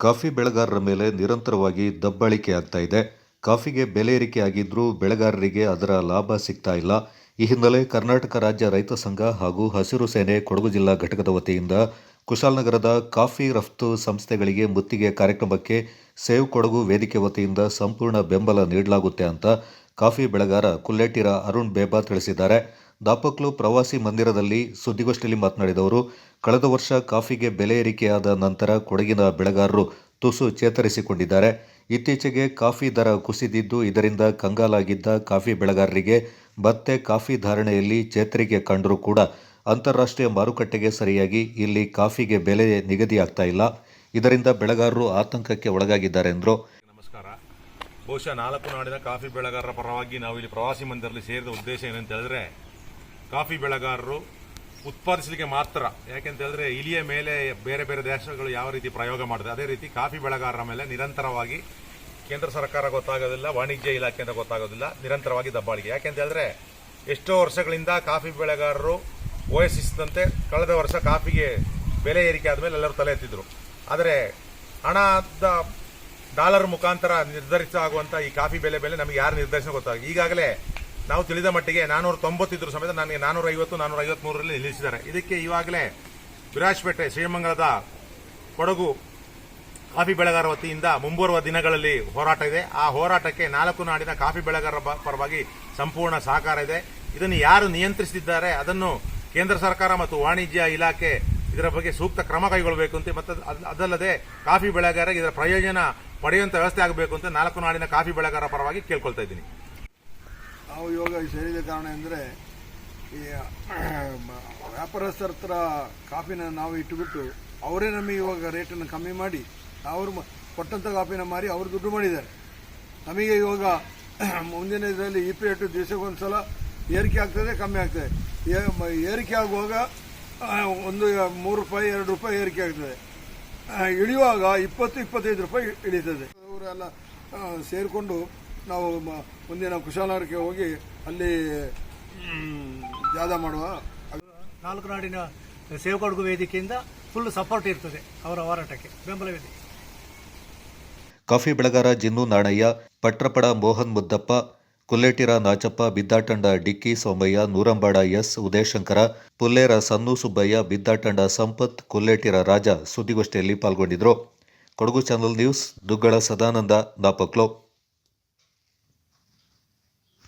Coffee ಬೆಳೆಗಾರರ ಮೇಲೆ ನಿರಂತರವಾಗಿ ದಬ್ಬಾಳಿಕೆ ಆಗ್ತಾ ಇದೆ. ಕಾಫಿಗೆ ಬೆಲೆ ಏರಿಕೆ ಆಗಿದ್ರೂ ಬೆಳೆಗಾರರಿಗೆ ಅದರ ಲಾಭ ಸಿಗ್ತಾ ಇಲ್ಲ. ಈ ಹಿನ್ನೆಲೆ ಕರ್ನಾಟಕ ರಾಜ್ಯ ರೈತ ಸಂಘ ಹಾಗೂ ಹಸಿರು ಸೇನೆ ಕೊಡಗು ಜಿಲ್ಲಾ ಘಟಕದ ವತಿಯಿಂದ ಕುಶಾಲನಗರದ ಕಾಫಿ ರಫ್ತು ಸಂಸ್ಥೆಗಳಿಗೆ ಮುತ್ತಿಗೆ ಕಾರ್ಯಕ್ರಮಕ್ಕೆ ಸೇವ್ ಕೊಡಗು ವೇದಿಕೆ ವತಿಯಿಂದ ಸಂಪೂರ್ಣ ಬೆಂಬಲ ನೀಡಲಾಗುತ್ತೆ ಅಂತ ಕಾಫಿ ಬೆಳೆಗಾರ ಕುಲ್ಲೇಟಿರ ಅರುಣ್ ಬೇಬಾ ತಿಳಿಸಿದ್ದಾರೆ. ದಾಪಕ್ಲು ಪ್ರವಾಸಿ ಮಂದಿರದಲ್ಲಿ ಸುದ್ದಿಗೋಷ್ಠಿಯಲ್ಲಿ ಮಾತನಾಡಿದವರು, ಕಳೆದ ವರ್ಷ ಕಾಫಿಗೆ ಬೆಲೆ ಏರಿಕೆಯಾದ ನಂತರ ಕೊಡಗಿನ ಬೆಳೆಗಾರರು ತುಸು ಚೇತರಿಸಿಕೊಂಡಿದ್ದಾರೆ. ಇತ್ತೀಚೆಗೆ ಕಾಫಿ ದರ ಕುಸಿದಿದ್ದು ಇದರಿಂದ ಕಂಗಾಲಾಗಿದ್ದ ಕಾಫಿ ಬೆಳೆಗಾರರಿಗೆ ಮತ್ತೆ ಕಾಫಿ ಧಾರಣೆಯಲ್ಲಿ ಚೇತರಿಕೆ ಕಂಡರೂ ಕೂಡ ಅಂತಾರಾಷ್ಟ್ರೀಯ ಮಾರುಕಟ್ಟೆಗೆ ಸರಿಯಾಗಿ ಇಲ್ಲಿ ಕಾಫಿಗೆ ಬೆಲೆ ನಿಗದಿಯಾಗ್ತಾ ಇಲ್ಲ. ಇದರಿಂದ ಬೆಳೆಗಾರರು ಆತಂಕಕ್ಕೆ ಒಳಗಾಗಿದ್ದಾರೆ ಎಂದರು. ನಮಸ್ಕಾರ. ಬಹುಶಃ ನಾಲ್ಕು ನಾಡಿನ ಕಾಫಿ ಬೆಳೆಗಾರರ ಪರವಾಗಿ ನಾವು ಇಲ್ಲಿ ಪ್ರವಾಸಿ ಮಂದಿರದಲ್ಲಿ ಸೇರಿದ ಉದ್ದೇಶ ಏನಂತ ಹೇಳಿದ್ರೆ ಕಾಫಿ ಬೆಳೆಗಾರರು ಉತ್ಪಾದಿಸಲಿಕ್ಕೆ ಮಾತ್ರ ಯಾಕೆಂತ ಹೇಳಿದ್ರೆ ಇಲಿಯ ಮೇಲೆ ಬೇರೆ ಬೇರೆ ದೇಶಗಳು ಯಾವ ರೀತಿ ಪ್ರಯೋಗ ಮಾಡಿದೆ, ಅದೇ ರೀತಿ ಕಾಫಿ ಬೆಳೆಗಾರರ ಮೇಲೆ ನಿರಂತರವಾಗಿ ಕೇಂದ್ರ ಸರ್ಕಾರ ಗೊತ್ತಾಗೋದಿಲ್ಲ, ವಾಣಿಜ್ಯ ಇಲಾಖೆ ಅಂತ ಗೊತ್ತಾಗೋದಿಲ್ಲ, ನಿರಂತರವಾಗಿ ದಬ್ಬಾಳಿಗೆ ಯಾಕೆಂತ ಹೇಳಿದ್ರೆ ಎಷ್ಟೋ ವರ್ಷಗಳಿಂದ ಕಾಫಿ ಬೆಳೆಗಾರರು ವಯಸ್ಸಿಸಿದಂತೆ ಕಳೆದ ವರ್ಷ ಕಾಫಿಗೆ ಬೆಲೆ ಏರಿಕೆ ಆದಮೇಲೆ ಎಲ್ಲರೂ ತಲೆ ಎತ್ತಿದ್ರು. ಆದರೆ ಹಣದ ಡಾಲರ್ ಮುಖಾಂತರ ನಿರ್ಧರಿತ ಆಗುವಂಥ ಈ ಕಾಫಿ ಬೆಲೆ ಬೆಲೆ ನಮಗೆ ಯಾರು ನಿರ್ಧರಿಸ ಗೊತ್ತಾಗ ಈಗಾಗಲೇ ನಾವು ತಿಳಿದ ಮಟ್ಟಿಗೆ ನಾನೂರ ತೊಂಬತ್ತಿದ್ರು ಸಮೇತ ನನಗೆ ನಾನೂರ ಐವತ್ತು ನಾನೂರ ಐವತ್ಮೂರರಲ್ಲಿ ನಿಲ್ಲಿಸಿದ್ದಾರೆ. ಇದಕ್ಕೆ ಈವಾಗಲೇ ವಿರಾಜಪೇಟೆ, ಶ್ರೀಮಂಗಲದ ಕೊಡಗು ಕಾಫಿ ಬೆಳೆಗಾರ ವತಿಯಿಂದ ಮುಂಬರುವ ದಿನಗಳಲ್ಲಿ ಹೋರಾಟ ಇದೆ. ಆ ಹೋರಾಟಕ್ಕೆ ನಾಲ್ಕು ನಾಡಿನ ಕಾಫಿ ಬೆಳೆಗಾರರ ಪರವಾಗಿ ಸಂಪೂರ್ಣ ಸಹಕಾರ ಇದೆ. ಇದನ್ನು ಯಾರು ನಿಯಂತ್ರಿಸುತ್ತಿದ್ದಾರೆ ಅದನ್ನು ಕೇಂದ್ರ ಸರ್ಕಾರ ಮತ್ತು ವಾಣಿಜ್ಯ ಇಲಾಖೆ ಇದರ ಬಗ್ಗೆ ಸೂಕ್ತ ಕ್ರಮ ಕೈಗೊಳ್ಳಬೇಕು ಅಂತ ಮತ್ತು ಅದ್- ಅದಲ್ಲದೆ ಕಾಫಿ ಬೆಳೆಗಾರರಿಗೆ ಇದರ ಪ್ರಯೋಜನ ಪಡೆಯುವಂತ ವ್ಯವಸ್ಥೆ ಆಗಬೇಕು ಅಂತ ನಾಲ್ಕು ನಾಡಿನ ಕಾಫಿ ಬೆಳೆಗಾರರ ಪರವಾಗಿ ಕೇಳ್ಕೊಳ್ತಾ ಇದ್ದೀನಿ. ನಾವು ಯೋಗ ಸೇರಿದ ಕಾರಣ ಅಂದರೆ ಈ ವ್ಯಾಪಾರಸ್ಥರ ಹತ್ರ ಕಾಫಿನ ನಾವು ಇಟ್ಟುಬಿಟ್ಟು, ಅವರೇ ನಮಗೆ ಇವಾಗ ರೇಟನ್ನು ಕಮ್ಮಿ ಮಾಡಿ, ಅವರು ಕೊಟ್ಟಂಥ ಕಾಫಿನ ಮಾರಿ ಅವರು ದುಡ್ಡು ಮಾಡಿದ್ದಾರೆ. ನಮಗೆ ಇವಾಗ ಮುಂದಿನ ಇದರಲ್ಲಿ ಇ ಪಿ ರೇಟು ಸಲ ಏರಿಕೆ ಆಗ್ತದೆ, ಕಮ್ಮಿ ಆಗ್ತದೆ. ಏರಿಕೆ ಆಗುವಾಗ ಒಂದು, ಮೂರು ರೂಪಾಯಿ, ಎರಡು ರೂಪಾಯಿ ಏರಿಕೆ ಆಗ್ತದೆ. ಇಳಿಯುವಾಗ ಇಪ್ಪತ್ತು, ಇಪ್ಪತ್ತೈದು ರೂಪಾಯಿ ಇಳೀತದೆ. ಅವರೆಲ್ಲ ಸೇರಿಕೊಂಡು ನಾವು ಮ- ಮುಂದಿನ ಕುಶಾಲನಗರಕ್ಕೆ ಹೋಗಿ ಅಲ್ಲಿ ಜಾದ ಮಾಡುವ. ನಾಲ್ಕು ನಾಡಿನ ಸೇವಕೊಡುಗು ವೇದಿಕೆಯಿಂದ ಫುಲ್ ಸಪೋರ್ಟ್ ಇರ್ತದೆ ಅವರ ಹೋರಾಟಕ್ಕೆ ಬೆಂಬಲವಿದೆ ಕಾಫಿ ಬೆಳೆಗಾರ ಜಿನ್ನು ನಾಣಯ್ಯ ಪಟ್ರಪಡ ಮೋಹನ್ ಮುದ್ದಪ್ಪ ಕುಲ್ಲೇಟಿರ ನಾಚಪ್ಪ ಬಿದ್ದಾಟಂಡ ಡಿಕ್ಕಿ ಸೋಮಯ್ಯ ನೂರಂಬಾಡ ಎಸ್ ಉದಯಶಂಕರ ಪುಲ್ಲೇರ ಸನ್ನು ಸುಬ್ಬಯ್ಯ ಬಿದ್ದಾಟಂಡ ಸಂಪತ್ ಕುಲ್ಲೇಟಿರ ರಾಜ ಸುದ್ದಿಗೋಷ್ಠಿಯಲ್ಲಿ ಪಾಲ್ಗೊಂಡಿದ್ದರು ಕೊಡಗು ಚಾನಲ್ ನ್ಯೂಸ್ ದುಗ್ಗಳ ಸದಾನಂದ ನಾಪಕ್ಲೋ.